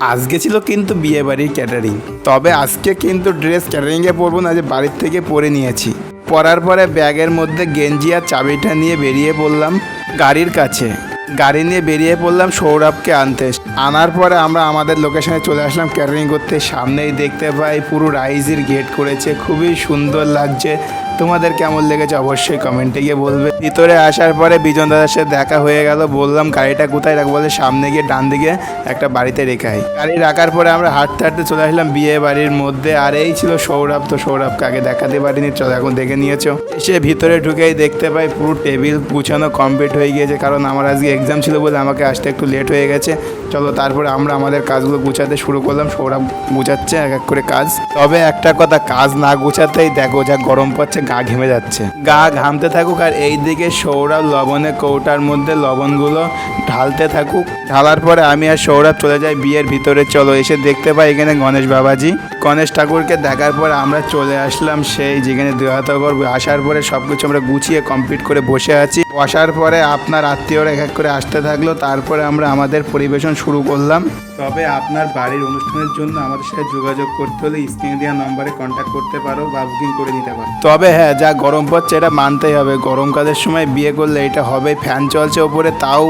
আজকে ছিল কিন্তু বিয়ে বাড়ির ক্যাটারিং তবে আজকে কিন্তু ড্রেস ক্যাটারিংয়ে পরবো না যে বাড়ির থেকে পরে নিয়েছি। পরার পরে ব্যাগের মধ্যে গেঞ্জি আর চাবিটা নিয়ে বেরিয়ে পড়লাম গাড়ির কাছে। গাড়ি নিয়ে বেরিয়ে পড়লাম সৌরভকে আনতে। আনার পরে আমরা আমাদের লোকেশনে চলে আসলাম ক্যাটারিং করতে। সামনেই দেখতে পাই পুরো রাইজের গেট করেছে। খুবই সুন্দর লাগছে। তোমাদের কেমন লেগেছে অবশ্যই কমেন্টে গিয়ে বলবে। ভিতরে আসার পরে বিজন দাদার সাথে দেখা হয়ে গেল, বললাম গাড়িটা কোথায় রাখব বলে সামনে গিয়ে ডান দিকে একটা বাড়িতে রেখাই গাড়ি রাখার পরে আমরা হাঁটতে হাঁটতে চলে আসলাম বিয়ে বাড়ির মধ্যে, আর এই ছিল সৌরভ তো সৌরভকে আগে দেখাতে পারিনি, চলো এখন দেখে নিয়েছো। এসে ভিতরে ঢুকেই দেখতে পাই পুরো টেবিল গুছানো কমপ্লিট হয়ে গিয়েছে, কারণ আমার আজকে এক্সাম ছিল বলে আমাকে আসতে একটু লেট হয়ে গেছে। চলো তারপরে আমরা আমাদের কাজগুলো গুছাতে শুরু করলাম, সৌরভ গুছাচ্ছে এক এক করে কাজ। তবে একটা কথা, কাজ না গুছাতেই দেখো যা গরম পড়ছে গা ঘেমে যাচ্ছে। গা ঘামতে থাকুক আর এই দিকে সৌরভ লবণের কৌটার মধ্যে লবণগুলো ঢালতে থাকুক। ঢালার পরে আমি আর সৌরভ চলে যাই বিয়ের ভিতরে। চলো এসে দেখতে পাই এখানে গণেশ বাবাজি। গণেশ ঠাকুরকে দেখার পর আমরা চলে আসলাম সেই যেখানে দেহাতগর আসার পরে সব কিছু আমরা গুছিয়ে কমপ্লিট করে বসে আছি। বসার পরে আপনার আত্মীয়রা এক এক করে আসতে থাকল। তারপরে আমরা আমাদের পরিবেশন শুরু করলাম। তবে আপনার বাড়ির অনুষ্ঠানের জন্য আমাদের সাথে যোগাযোগ করতে হলে স্ক্রিনে দেওয়া নম্বরে কন্ট্যাক্ট করতে পারো বা বুকিং করে নিতে পারো। তবে হ্যাঁ যা গরম পড়ছে এটা মানতেই হবে। গরমকালের সময় বিয়ে করলে এটা হবে, ফ্যান চলছে ওপরে, তাও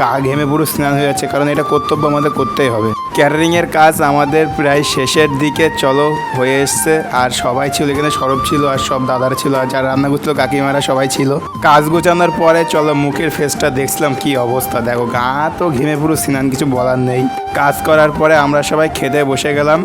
গা ঘেমে পুরো স্নান হয়ে যাচ্ছে, কারণ এটা কর্তব্য আমাদের করতেই হবে। ক্যাটারিংয়ের কাজ আমাদের প্রায় শেষের দিকে চলো হয়ে এসছে। আর সবাই ছিল এখানে সরব ছিল আর সব দাদারা ছিল আর যারা রান্না করছিল, কাকিমারা সবাই ছিল। কাজ গোছানোর পরে চলো মুখের ফেসটা দেখছিলাম কি অবস্থা। দেখো, গা তো ঘেমে পুরো, স্নান কিছু বলার নেই। কাজ করার পরে আমরা সবাই খেতে বসে গেলাম।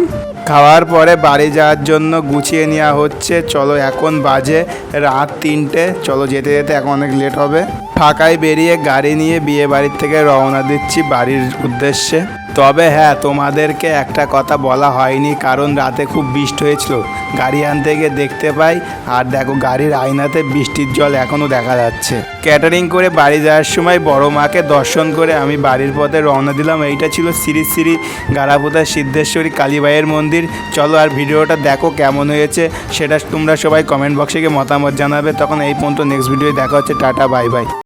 খাওয়ার পরে বাড়ি যাওয়ার জন্য গুছিয়ে নেওয়া হচ্ছে। চলো এখন বাজে রাত তিনটে। চলো যেতে যেতে এখন অনেক লেট হবে। ফাঁকায় বেরিয়ে গাড়ি নিয়ে বিয়ে বাড়ির থেকে রওনা দিচ্ছি বাড়ির উদ্দেশ্যে। তবে হ্যাঁ তোমাদেরকে একটা কথা বলা হয়নি, কারণ রাতে খুব বৃষ্টি হয়েছিল। গাড়ি আনতে গিয়ে দেখতে পাই, আর দেখো গাড়ির আয়নাতে বৃষ্টির জল এখনও দেখা যাচ্ছে। ক্যাটারিং করে বাড়ি যাওয়ার সময় বড় মাকে দর্শন করে আমি বাড়ির পথে রওনা দিলাম। এইটা ছিল শ্রী শ্রী গারাপুতা সিদ্ধেশ্বরী কালীবাইয়ের মন্দির। চলো আর ভিডিওটা দেখো কেমন হয়েছে, সেটা তোমরা সবাই কমেন্ট বক্সে গিয়ে মতামত জানাবে। তখন এই পর্যন্ত নেক্সট ভিডিও দেখা হচ্ছে। Tata bye bye